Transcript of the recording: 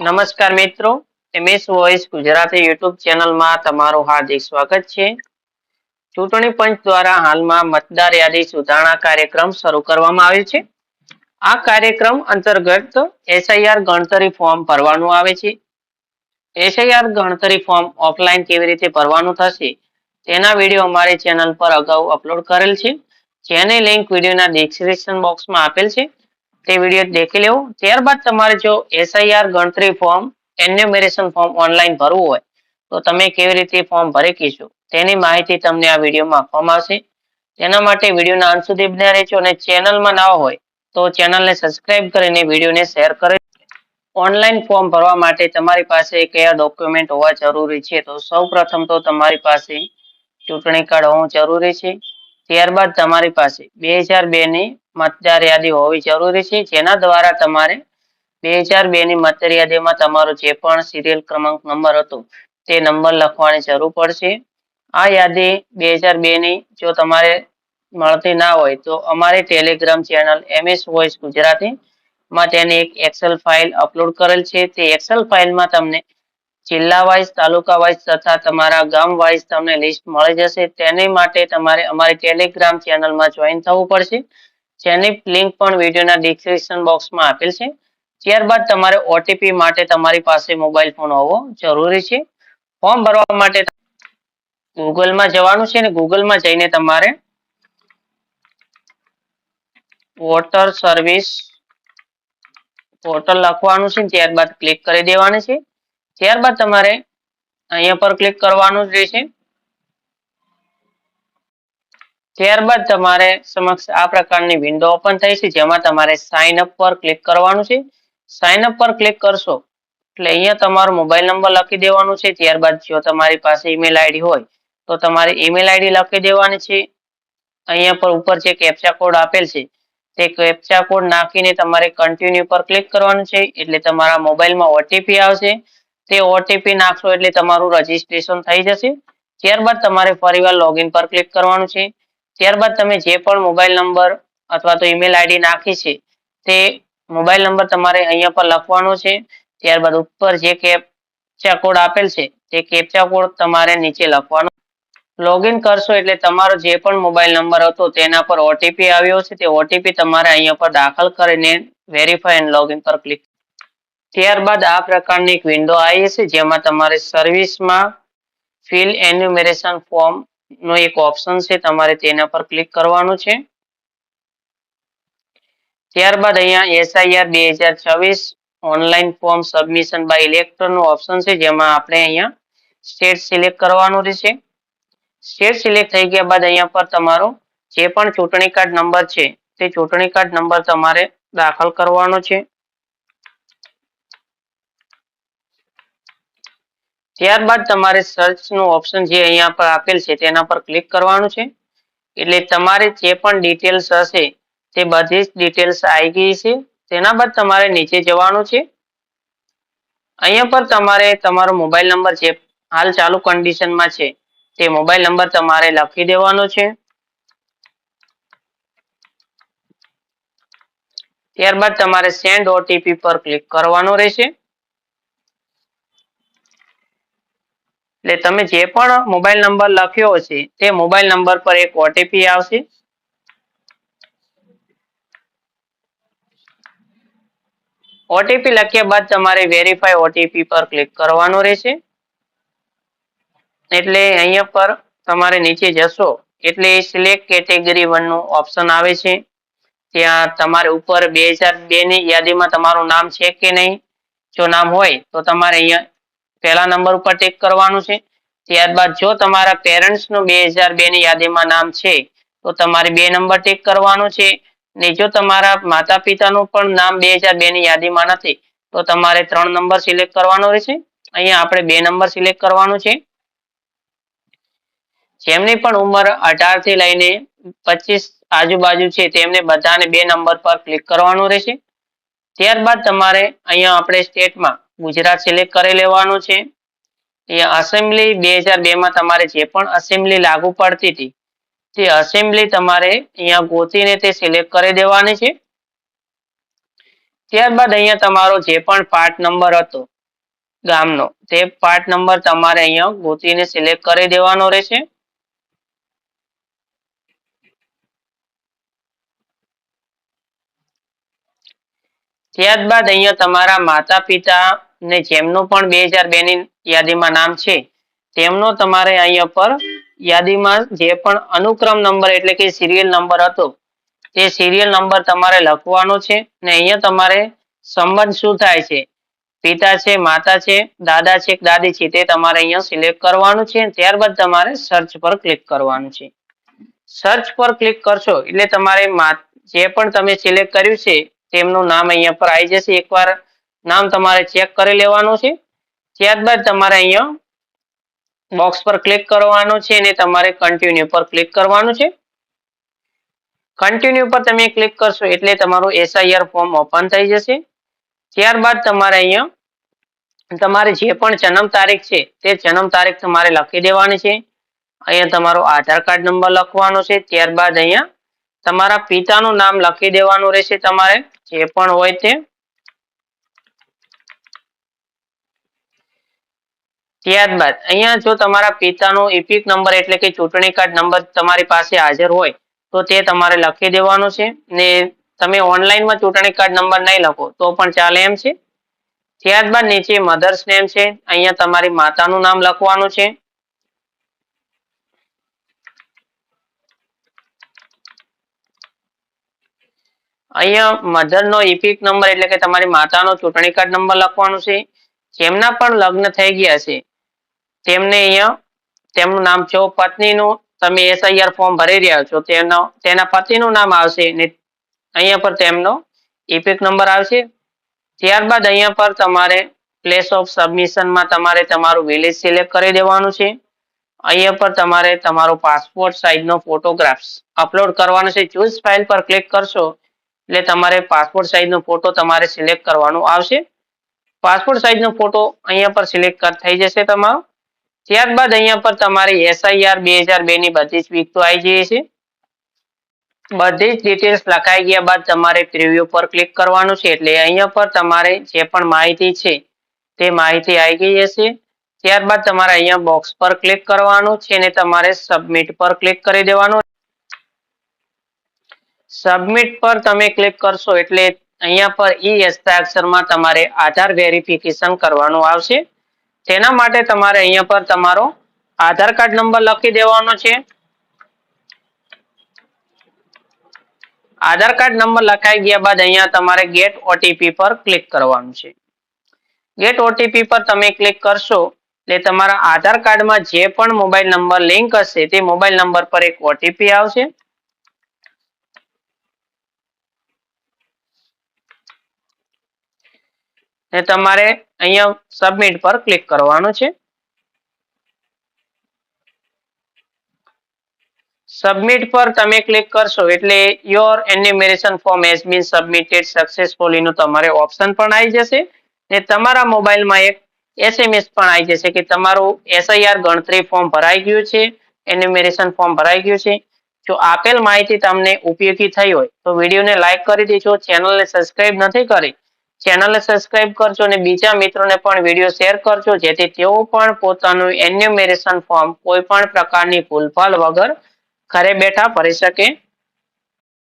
નમસ્કાર મિત્રો, MS voice Gujarati YouTube ચેનલમાં તમારું હાર્દિક સ્વાગત છે. ચૂંટણી પંચ દ્વારા હાલમાં મતદાર યાદી સુધારણા કાર્યક્રમ શરૂ કરવામાં આવ્યો છે. આ કાર્યક્રમ અંતર્ગત એસઆઈઆર ગણતરી ફોર્મ ભરવાનું આવે છે. એસઆઈઆર ગણતરી ફોર્મ ઓફલાઈન કેવી રીતે ભરવાનું થશે, તેના વીડિયો અમારી ચેનલ પર અગાઉ અપલોડ કરેલ છે. જેની લિંક વિડીયોના ડિસ્ક્રિપ્શન બોક્સમાં આપેલ છે. તે વીડિયો દેખી લેવો. ત્યારબાદ તમારે જો એસઆઈઆર ગણતરી ફોર્મ એન્યુમેરેશન ફોર્મ ઓનલાઈન ભરવું હોય, તો તમે કેવી રીતે ફોર્મ ભરી કીશો તેની માહિતી તમને આ વિડીયોમાં આપવામાં આવશે. તેના માટે વિડીયોના અંત સુધી બન્યા રહેજો અને ચેનલમાં ના હોય, તો ચેનલને સબસ્ક્રાઇબ કરીને વિડીયોને શેર કરી ઓનલાઈન ફોર્મ ભરવા માટે તમારી પાસે કયા ડોક્યુમેન્ટ હોવા જરૂરી છે? તો સૌ પ્રથમ તો તમારી પાસે ચૂંટણી કાર્ડ હોવું જરૂરી છે. ત્યારબાદ તમારી પાસે બે હજાર બે ની મતદાર યાદી હોવી જરૂરી છે. જેના દ્વારા તમારે બે હજાર બે ની મતદાર યાદીમાં તમારો જે પણ સિરિયલ ક્રમાંક નંબર હતો, તે નંબર લખવાની જરૂર પડશે. આ યાદી બે હજાર બે ની જો તમારે મળતી ના હોય, તો અમારી telegram channel MS voice Gujarati માં તેની એક એક્સેલ ફાઇલ અપલોડ કરેલ છે. તે એક્સેલ ફાઇલમાં તમને જિલ્લા વાઇઝ, તાલુકા વાઇઝ તથા તમારા ગામ વાઇઝ તમને લિસ્ટ મળી જશે. તેની માટે તમારે અમારી ટેલિગ્રામ ચેનલમાં જોઈન થવું પડશે. જેની લિંક પણ વિડીયોના ડિસ્ક્રિપ્શન બોક્સમાં આપેલ છે. ત્યારબાદ તમારે ઓટીપી માટે તમારી પાસે મોબાઈલ ફોન હોવો જરૂરી છે. ફોર્મ ભરવા માટે ગૂગલમાં જવાનું છે ને ગૂગલમાં જઈને તમારે વોટર સર્વિસ પોર્ટલ લખવાનું છે. ત્યારબાદ ક્લિક કરી દેવાનું છે. ત્યારબાદ તમારે અહીંયા પર ક્લિક કરવાનું જ રહેશે. ત્યારબાદ તમારે સમક્ષ આ પ્રકારની વિન્ડો ઓપન થઈ છે, જેમાં તમારે સાઇન અપ પર ક્લિક કરવાનું છે. સાઇન અપ પર ક્લિક કરશો, એટલે અહીંયા તમારો મોબાઈલ નંબર લખી દેવાનો છે. ત્યારબાદ જો તમારી પાસે ઈમેલ આઈડી હોય, તો તમારે ઈમેલ આઈડી લખી દેવાની છે. અહીંયા પર ઉપર જે કેપ્ચા કોડ આપેલ છે, તે કેપ્ચા કોડ નાખીને તમારે કન્ટિન્યુ પર ક્લિક કરવાનું છે. એટલે તમારા મોબાઈલમાં ઓટીપી આવશે. તે ઓટીપી નાખશો એટલે તમારું રજીસ્ટ્રેશન થઈ જશે. ત્યારબાદ તમારે ફરીવાર લોગિન પર ક્લિક કરવાનું છે. ત્યારબાદ તમે જે પણ મોબાઈલ નંબર અથવા તો ઈમેલ આઈડી નાખી છે, તે મોબાઈલ નંબર તમારે અહીંયા પર લખવાનો છે. ત્યારબાદ ઉપર જે કેપ્ચા કોડ આપેલ છે, તે કેપ્ચા કોડ તમારે નીચે લખવાનો. લોગિન કરશો એટલે તમારો જે પણ મોબાઈલ નંબર હતો તેના પર ઓટીપી આવ્યો છે, તે ઓટીપી તમારે અહીંયા પર દાખલ કરીને વેરીફાઈ એન્ડ લોગિન પર ક્લિક ત્યારબાદ આ પ્રકારની એક વિન્ડો આવી છે, જેમાં તમારે સર્વિસમાં ફિલ એન્યુમરેશન ફોર્મ નો એક ઓપ્શન છે, તમારે તેના પર ક્લિક કરવાનું છે. ત્યારબાદ અહીંયા એસઆઈઆર બે હજાર છવ્વીસ ઓનલાઈન ફોર્મ સબમિશન બાય ઇલેક્ટ્રોનનું ઓપ્શન છે, જેમાં આપણે અહીંયા સ્ટેટ સિલેક્ટ કરવાનું રહેશે. સ્ટેટ સિલેક્ટ થઈ ગયા બાદ અહીંયા પર તમારો જે પણ ચૂંટણી કાર્ડ નંબર છે, તે ચૂંટણી કાર્ડ નંબર તમારે દાખલ કરવાનો છે. ત્યારબાદ તમારે સર્ચનું ઓપ્શન જે અહીંયા પર આપેલ છે, તેના પર ક્લિક કરવાનું છે. એટલે તમારે જે પણ ડિટેલ્સ હશે, તે બધી જ ડિટેલ્સ આવી ગઈ છે. તેના બાદ તમારે નીચે જવાનું છે. અહીંયા પર તમારે તમારો મોબાઈલ નંબર જે હાલ ચાલુ કન્ડિશનમાં છે, તે મોબાઈલ નંબર તમારે લખી દેવાનો છે. ત્યારબાદ તમારે સેન્ડ ઓટીપી પર ક્લિક કરવાનું રહેશે. એટલે તમે જે પણ મોબાઈલ નંબર લખ્યો છે તે મોબાઈલ નંબર પર એક ઓટીપી આવશે. ઓટીપી લખ્યા બાદ તમારે વેરીફાઈ ઓટીપી પર ક્લિક કરવાનું રહેશે. એટલે અહીંયા પર તમારે નીચે જશો, એટલે સિલેક્ટ કેટેગરી વનનું ઓપ્શન આવે છે. ત્યાં તમારે ઉપર બે હજાર બે ની યાદીમાં તમારું નામ છે કે નહીં? જો નામ હોય, તો તમારે અહીંયા પહેલા નંબર ઉપર ટિક કરવાનું છે. ત્યારબાદ જો તમારા પેરેન્ટ્સનું બે હજાર બે ની યાદીમાં નામ છે, તો તમારે બે નંબર ટિક કરવાનું છે. ને જો તમારા માતા પિતાનું પણ નામ બે હજાર બે ની યાદીમાં નથી, તો તમારે ત્રણ નંબર સિલેક્ટ કરવાનો રહેશે. અહીંયા આપણે બે નંબર સિલેક્ટ કરવાનું છે. જેમની પણ ઉંમર અઢારથી લઈને પચીસ આજુબાજુ છે, તેમને બધાને બે નંબર પર ક્લિક કરવાનું રહેશે. ત્યારબાદ તમારે અહીંયા આપણે સ્ટેટમાં ગુજરાત સિલેક્ટ કરી લેવાનું છે. અહીંયા અસેમ્બલી બે હજાર બે માં તમારે જે પણ અસેમ્બલી લાગુ પડતી હતી, તે અસેમ્બલી તમારે અહીંયા ગોતીને તે સિલેક્ટ કરી દેવાની છે. ત્યારબાદ અહીંયા તમારો જે પણ પાર્ટ નંબર હતો, ગામનો, તે પાર્ટ નંબર તમારે અહીંયા ગોતીને સિલેક્ટ કરી દેવાનો રહેશે. ત્યારબાદ અહીંયા તમારા માતા પિતા ને જેમનું પણ બે હજાર બે ની યાદીમાં નામ છે, તેમનો તમારે અહીંયા પર યાદીમાં જે પણ અનુક્રમ નંબર એટલે કે સિરિયલ નંબર હતો, તે સિરિયલ નંબર તમારે લખવાનો છે ને અહીંયા તમારે સંબંધ શું થાય છે, પિતા છે, માતા છે, દાદા છે, દાદી છે તે તમારે અહીંયા સિલેક્ટ કરવાનું છે ત્યારબાદ તમારે સર્ચ પર ક્લિક કરવાનું છે. સર્ચ પર ક્લિક કરશો એટલે તમારે જે પણ તમે સિલેક્ટ કર્યું છે, તેમનું નામ અહીંયા પર આવી જશે એકવાર. નામ તમારે ચેક કરી લેવાનું છે. ત્યારબાદ તમારે અહીંયા બોક્સ પર ક્લિક કરવાનું છે અને તમારે કન્ટિન્યુ પર ક્લિક કરવાનું છે. કન્ટિન્યુ પર તમે ક્લિક કરશો એટલે તમારું એસઆઈઆર ફોર્મ ઓપન થઈ જશે. ત્યારબાદ તમારે અહીંયા તમારે જે પણ જન્મ તારીખ છે તે જન્મ તારીખ તમારે લખી દેવાની છે. અહીંયા તમારો આધાર કાર્ડ નંબર લખવાનો છે. ત્યારબાદ અહીંયા તમારા પિતાનું નામ લખી દેવાનું રહેશે તમારે. જે પણ હોય તે. ત્યારબાદ, અહીંયા જો તમારા પિતાનો ઇપિક નંબર એટલે કે ચૂંટણી કાર્ડ નંબર તમારી પાસે હાજર હોય, તો તે તમારે લખી દેવાનું છે. ને તમે ઓનલાઈનમાં ચૂંટણી કાર્ડ નંબર નહીં લખો, તો પણ ચાલે એમ છે. ત્યારબાદ નીચે મધર્સ નેમ છે. અહીંયા તમારી માતાનું નામ લખવાનું છે. અહીંયા મધરનો ઇપિક નંબર એટલે કે તમારી માતાનો ચૂંટણી કાર્ડ નંબર લખવાનો છે. જેમના પણ લગ્ન થઈ ગયા છે તેમને અહીંયા, તેમનું નામ છે પત્નીનું. તમે એસઆઈઆર ફોર્મ ભરી રહ્યા છો, તેનો, તેના પતિનું નામ આવશે ને અહીંયા પર તેમનો ઇપિક નંબર આવશે. ત્યારબાદ અહીંયા પર તમારે પ્લેસ ઓફ સબમિશનમાં તમારે તમારું વિલેજ સિલેક્ટ કરી દેવાનું છે. અહીંયા પર તમારે તમારો પાસપોર્ટ સાઇઝનો ફોટોગ્રાફ્સ અપલોડ કરવાનો છે. ચૂઝ ફાઇલ પર ક્લિક કરશો, એટલે તમારે પાસપોર્ટ સાઇઝનો ફોટો તમારે સિલેક્ટ કરવાનો આવશે. પાસપોર્ટ સાઇઝનો ફોટો અહીંયા પર સિલેક્ટ થઈ જશે તમારો. ત્યારબાદ અહીંયા પર તમારી એસઆઈઆર બે હજાર બે ની બધી જ વીક તો આવી જઈએ છે. બધી જ ડિટેલ્સ લખાઈ ગયા બાદ તમારે પ્રિવ્યુ પર ક્લિક કરવાનું છે એટલે અહીંયા પર તમારે જે પણ માહિતી છે તે માહિતી આવી ગઈ હશે. ત્યારબાદ તમારે અહીંયા બોક્સ પર ક્લિક કરવાનું છે અને તમારે સબમિટ પર ક્લિક કરી દેવાનું. સબમિટ પર તમે ક્લિક કરશો એટલે અહીંયા પર ઈ હસ્તાક્ષરમાં તમારે આધાર વેરિફિકેશન કરવાનું આવશે. તેના માટે તમારે અહીંયા પર તમારો આધાર કાર્ડ નંબર લખી દેવાનો છે. આધાર કાર્ડ નંબર લખાઈ ગયા બાદ અહીંયા તમારે ગેટ ઓટીપી પર ક્લિક કરવાનું છે. ગેટ ઓટીપી પર તમે ક્લિક કરશો એટલે તમારા આધાર કાર્ડમાં જે પણ મોબાઈલ નંબર લિંક હશે તે મોબાઈલ નંબર પર એક ઓટીપી આવશે. ને તમારે અહીંયા સબમિટ પર ક્લિક કરવાનું છે. સબમિટ પર તમે ક્લિક કરશો એટલે your enumeration form has been submitted successfully નું તમારે ઓપ્શન પણ આવી જશે ને તમારા મોબાઈલમાં એક એસએમએસ પણ આવી જશે કે તમારું એસઆઈઆર ગણતરી ફોર્મ ભરાઈ ગયું છે એન્યુમરેશન ફોર્મ ભરાઈ ગયું છે. જો આપેલ માહિતી તમને ઉપયોગી થઈ હોય તો વિડીયોને લાઇક કરી દેજો ચેનલને સબસ્ક્રાઇબ નથી કરી ચેનલને સબસ્ક્રાઇબ કરજો અને બીજા મિત્રોને પણ વીડિયો શેર કરજો, જેથી તેઓ પણ પોતાનું એન્યુમેરેશન ફોર્મ કોઈ પણ પ્રકારની ભૂલભાલ વગર ઘરે બેઠા ભરી શકે.